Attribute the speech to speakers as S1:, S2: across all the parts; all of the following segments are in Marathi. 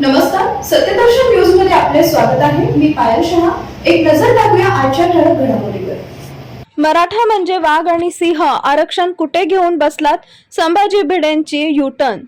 S1: नमस्कार सत्यदर्शन न्यूजमध्ये आपले स्वागत आहे. मी पायल शहा. एक नजर टाकूया आजच्या ठळक घडामोडीवर.
S2: मराठा म्हणजे वाघ आणि सिंह आरक्षण कुठे घेऊन बसलात? संभाजी भिडेंची युटर्न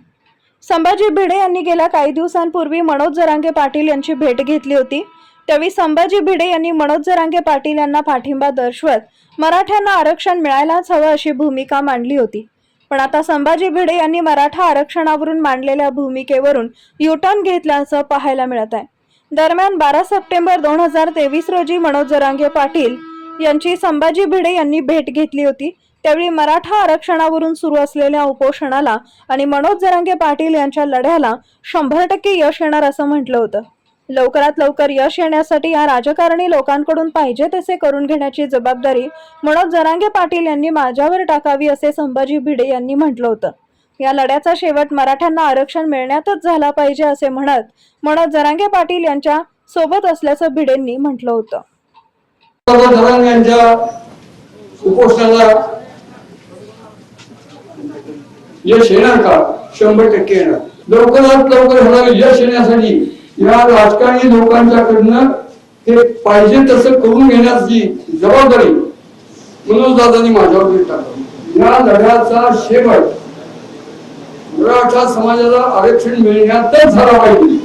S2: संभाजी भिडे यांनी गेल्या काही दिवसांपूर्वी मनोज जरांगे पाटील यांची भेट घेतली होती. त्यावेळी संभाजी भिडे यांनी मनोज जरांगे पाटील यांना पाठिंबा दर्शवत मराठ्यांना आरक्षण मिळायलाच हवं अशी भूमिका मांडली होती. पण आता संभाजी भिडे यांनी मराठा आरक्षणावरून मांडलेल्या भूमिकेवरून युटर्न घेतल्याचं पाहायला मिळत आहे. दरम्यान बारा सप्टेंबर दोन हजार तेवीस रोजी मनोज जरांगे पाटील यांची संभाजी भिडे यांनी भेट घेतली होती. त्यावेळी मराठा आरक्षणावरून सुरू असलेल्या उपोषणाला आणि मनोज जरांगे पाटील यांच्या लढ्याला शंभर टक्के यश येणार असं म्हटलं होतं. लवकरात लवकर यश येण्यासाठी या राजकारणी लोकांकडून पाहिजे तसे करून घेण्याची जबाबदारी मनोज जरांगे पाटील यांनी माझ्यावर टाकावी असे संभाजी भिडे यांनी म्हटलं होतं. या लढ्याचा शेवट मराठ्यांना आरक्षण मिळण्यातच झाला पाहिजे असे म्हणत मनोज जरांगे पाटील यांच्या सोबत असल्याचं भिडेंनी म्हटलं होतं.
S3: उपोषणाला यश येणार का? शंभर टक्के येणार. लवकरात लवकर ह्याला यश येण्यासाठी या राजकारणी लोकांच्याकडनं हे पाहिजे तसं करून घेण्याची जबाबदारी मनोजदादांनी माझ्यावर टाकली या लढ्याचा शेवट मराठा समाजाला आरक्षण मिळण्यातच झाला पाहिजे.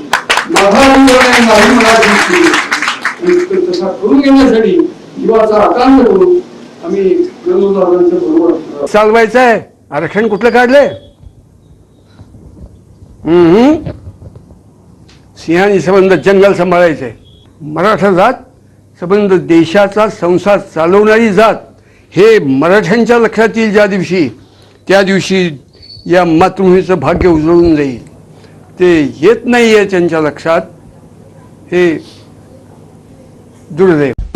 S3: माझा निर्णय नाही मराठी तसा करून घेण्यासाठी जीवाचा आकांत करून आम्ही मनोजदादांच्या बरोबर
S4: चालवायचं आहे आरक्षण कुठलं काढलंय? हम्म. सिंहाने संबंध जंगल आहे मराठा जात संबंध देशाचा संसार चालवणारी जात हे मराठ्यांच्या लक्षात येईल ज्या दिवशी त्या दिवशी या मातृभूमीचं भाग्य उजळून जाईल. ते येत नाही आहे त्यांच्या लक्षात. हे दुर्दैव.